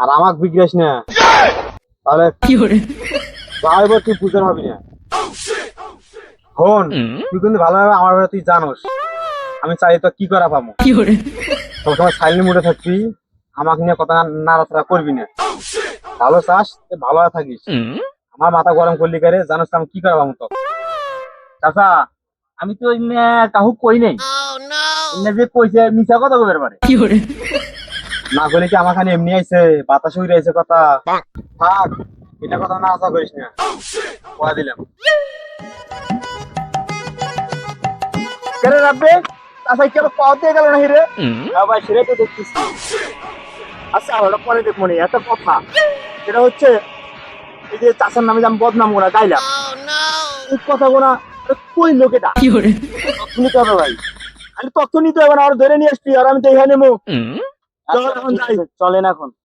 আর আমাক বিক্রেস না। তাহলে কি করে? যাইব তুই পুজোর হবি না। হন তুই কিন্তু ভালোভাবে আমার ব্যাপারে তুই জানোস। আমি চাই তো কি করা পাবো কি করে? সবসময় সাইলেন্ট মুডে থাকবি আমাকে নিয়ে কথা নাড়াচাড়া করবি না। ভালো চাস তুই ভালো থাকিস। আমার মাথা গরম করলি করে জানোস আমি কি করা পাবো তো চাচা আমি তো এমনি কাহু কই নাই। এমনি যে কইছে মিছা কথা কইবার পারে। না বলে কি আমার খানে এমনি আইছে বাতাস উড়ে আইছে কথা? থাক এটা কথা না আশা করিস না। কয়া দিলাম। কেন রাখবে তাছাড়া কেন পাওয়া দিয়ে গেল না হিরে ভাই সেটাই তো দেখতেছি। আচ্ছা ওটা পরে দেখব নি একটা কথা। সেটা হচ্ছে এই যে চাষার নামে আমি বদনাম গোনা গাইলাম। এই কথা গোনা কই লোকেটা তথ্য নিতে হবে ভাই। আমি নিতে হবে না আর ধরে নিয়ে আসছি আর আমি দেখে চল এখন চলেন এখন।